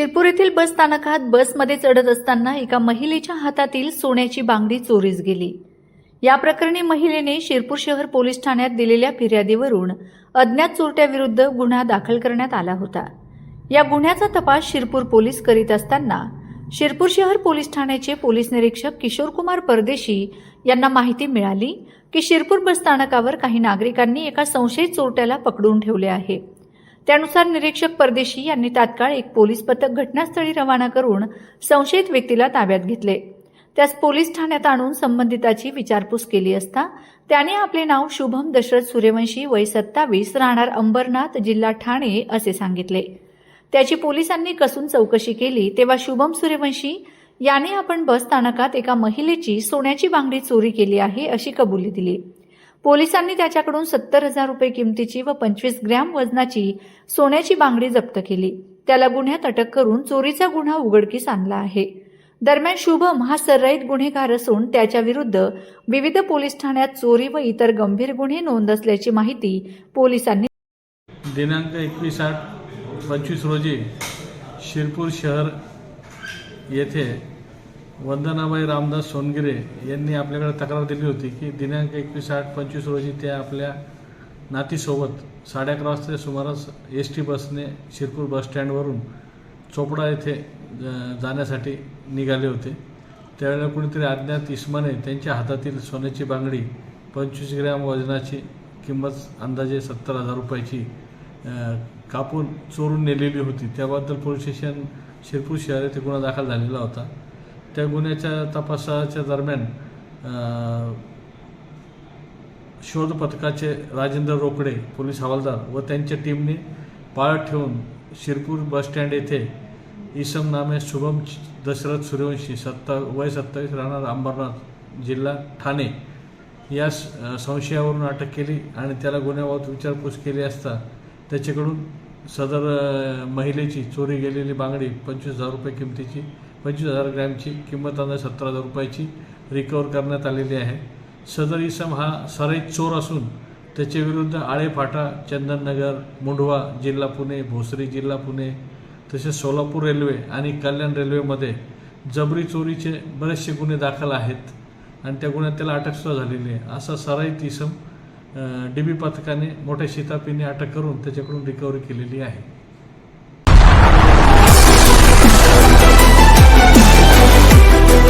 शिरपूर येथील बस स्थानकात बसमध्ये चढत असताना एका महिलेच्या हातातील सोन्याची बांगडी चोरीस गेली. या प्रकरणी महिलेने शिरपूर शहर पोलीस ठाण्यात दिलेल्या फिर्यादीवरून अज्ञात चोरट्याविरुद्ध गुन्हा दाखल करण्यात आला होता. या गुन्ह्याचा तपास शिरपूर पोलीस करीत असताना शिरपूर शहर पोलीस ठाण्याचे पोलीस निरीक्षक किशोरकुमार परदेशी यांना माहिती मिळाली की शिरपूर बस स्थानकावर काही नागरिकांनी एका संशयित चोरट्याला पकडून ठेवले आहे. त्यानुसार निरीक्षक परदेशी यांनी तात्काळ एक पोलीस पथक घटनास्थळी रवाना करून संशयित व्यक्तीला ताब्यात घेतले. त्यास पोलीस ठाण्यात आणून संबंधिताची विचारपूस केली असता त्याने आपले नाव शुभम दशरथ सूर्यवंशी वय सत्तावीस राहणार अंबरनाथ जिल्हा ठाणे असे सांगितले. त्याची पोलिसांनी कसून चौकशी केली तेव्हा शुभम सूर्यवंशी याने आपण बस स्थानकात एका महिलेची सोन्याची बांगडी चोरी केली आहे अशी कबुली दिली. पोलिसांनी त्याच्याकडून सत्तर हजार रुपये किमतीची व पंचवीस ग्रॅम वजनाची सोन्याची बांगडी जप्त केली. त्याला गुन्ह्यात अटक करून चोरीचा गुन्हा उघडकीस आणला आहे. दरम्यान शुभम हा सर्राईत गुन्हेगार असून त्याच्या विरुद्ध विविध पोलीस ठाण्यात चोरी व इतर गंभीर गुन्हे नोंद असल्याची माहिती पोलिसांनी दिनांक एकवीस आठ पंचवीस रोजी शिरपूर शहर येथे वंदनाबाई रामदास सोनगिरे यांनी आपल्याकडे तक्रार दिली होती की दिनांक एकवीस आठ पंचवीस रोजी त्या आपल्या नातीसोबत साडे अकरा वाजता सुमारास एस टी बसने शिरपूर बस स्टँडवरून चोपडा येथे जाण्यासाठी निघाले होते. त्यावेळेला कुणीतरी अज्ञात इस्माने त्यांच्या हातातील सोन्याची बांगडी पंचवीस ग्रॅम वजनाची किंमत अंदाजे सत्तर हजार रुपयाची कापून चोरून नेलेली होती. त्याबद्दल पोलीस स्टेशन शिरपूर शहर येथे गुन्हा दाखल झालेला होता. त्या गुन्ह्याच्या तपासाच्या दरम्यान शोध पथकाचे राजेंद्र रोकडे पोलीस हवालदार व त्यांच्या टीमने पाळत ठेवून शिरपूर बसस्टँड येथे इसम नामे शुभम दशरथ सूर्यवंशी सत्ता वय सत्तावीस राहणार अंबरनाथ जिल्हा ठाणे. या संशयावरून अटक केली आणि त्याला गुन्ह्याबाबत विचारपूस केली असता त्याच्याकडून सदर महिलेची चोरी गेलेली बांगडी पंचवीस हजार रुपये किमतीची पंचवीस हजार ग्रॅमची किंमत अंदाजे सतरा हजार रुपयाची रिकवर करण्यात आलेली आहे. सदर इसम हा सराईत चोर असून त्याच्या विरुद्ध आळेफाटा चंदननगर मुंढवा जिल्हा पुणे भोसरी जिल्हा पुणे तसेच सोलापूर रेल्वे आणि कल्याण रेल्वेमध्ये जबरी चोरीचे बरेचसे गुन्हे दाखल आहेत आणि त्या गुन्ह्यात त्याला अटकसुद्धा झालेली आहे. असा सराईत इसम डी बी पथकाने मोठ्या शितापीने अटक करून त्याच्याकडून रिकव्हरी केलेली आहे.